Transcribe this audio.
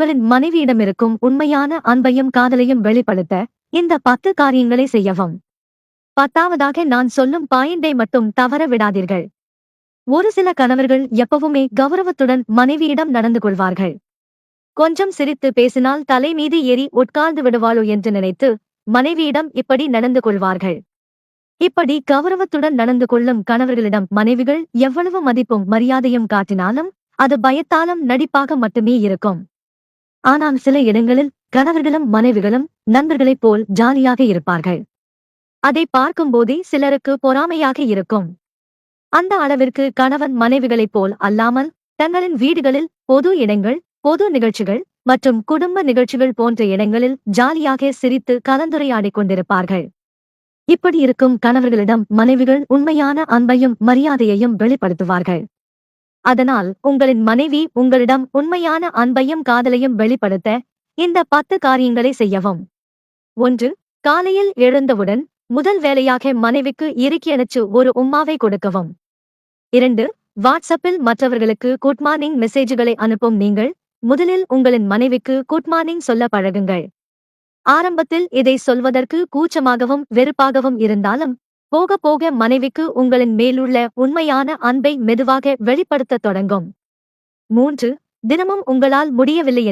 உங்களின் மனைவியிடமிருக்கும் உண்மையான அன்பையும் காதலையும் வெளிப்படுத்த இந்த பத்து காரியங்களை செய்யவும். பத்தாவதாக நான் சொல்லும் பாயிண்டை மட்டும் தவற விடாதீர்கள். ஒரு சில கணவர்கள் எப்பவுமே கௌரவத்துடன் மனைவியிடம் நடந்து கொள்வார்கள். கொஞ்சம் சிரித்து பேசினால் தலை மீது ஏறி உட்கார்ந்து விடுவாளோ என்று நினைத்து மனைவியிடம் இப்படி நடந்து கொள்வார்கள். இப்படி கௌரவத்துடன் நடந்து கொள்ளும் கணவர்களிடம் மனைவிகள் எவ்வளவு மதிப்பும் மரியாதையும் காட்டினாலும் அது பயத்தாலும் நடிப்பாக மட்டுமே இருக்கும். ஆனால் சில இடங்களில் கணவர்களும் மனைவிகளும் நண்பர்களைப் போல் ஜாலியாக இருப்பார்கள். அதை பார்க்கும்போதே சிலருக்கு பொறாமையாக இருக்கும். அந்த அளவிற்கு கணவன் மனைவிகளைப் போல் அல்லாமல் தங்களின் வீடுகளில் பொது இடங்கள் பொது நிகழ்ச்சிகள் மற்றும் குடும்ப நிகழ்ச்சிகள் போன்ற இடங்களில் ஜாலியாக சிரித்து கலந்துரையாடிக் கொண்டிருப்பார்கள். இப்படி இருக்கும் கணவர்களிடம் மனைவிகள் உண்மையான அன்பையும் மரியாதையையும் வெளிப்படுத்துவார்கள். அதனால் உங்களின் மனைவி உங்களிடம் உண்மையான அன்பையும் காதலையும் வெளிப்படுத்த இந்த பத்து காரியங்களை செய்யவும். ஒன்று காலையில் எழுந்தவுடன் முதல் வேலையாக மனைவிக்கு இறுக்கியணைச்சு ஒரு உம்மாவை கொடுக்கவும். இரண்டு வாட்ஸ்அப்பில் மற்றவர்களுக்கு குட் மார்னிங் மெசேஜ்களை அனுப்பும் நீங்கள் முதலில் உங்களின் மனைவிக்கு குட் மார்னிங் சொல்ல பழகுங்கள். ஆரம்பத்தில் இதை சொல்வதற்கு கூச்சமாகவும் வெறுப்பாகவும் இருந்தாலும் போக போக மனைவிக்கு உங்களின் மேலுள்ள உண்மையான அன்பை மெதுவாக வெளிப்படுத்தத் தொடங்கும். மூன்று தினமும் உங்களால் முடியவில்லை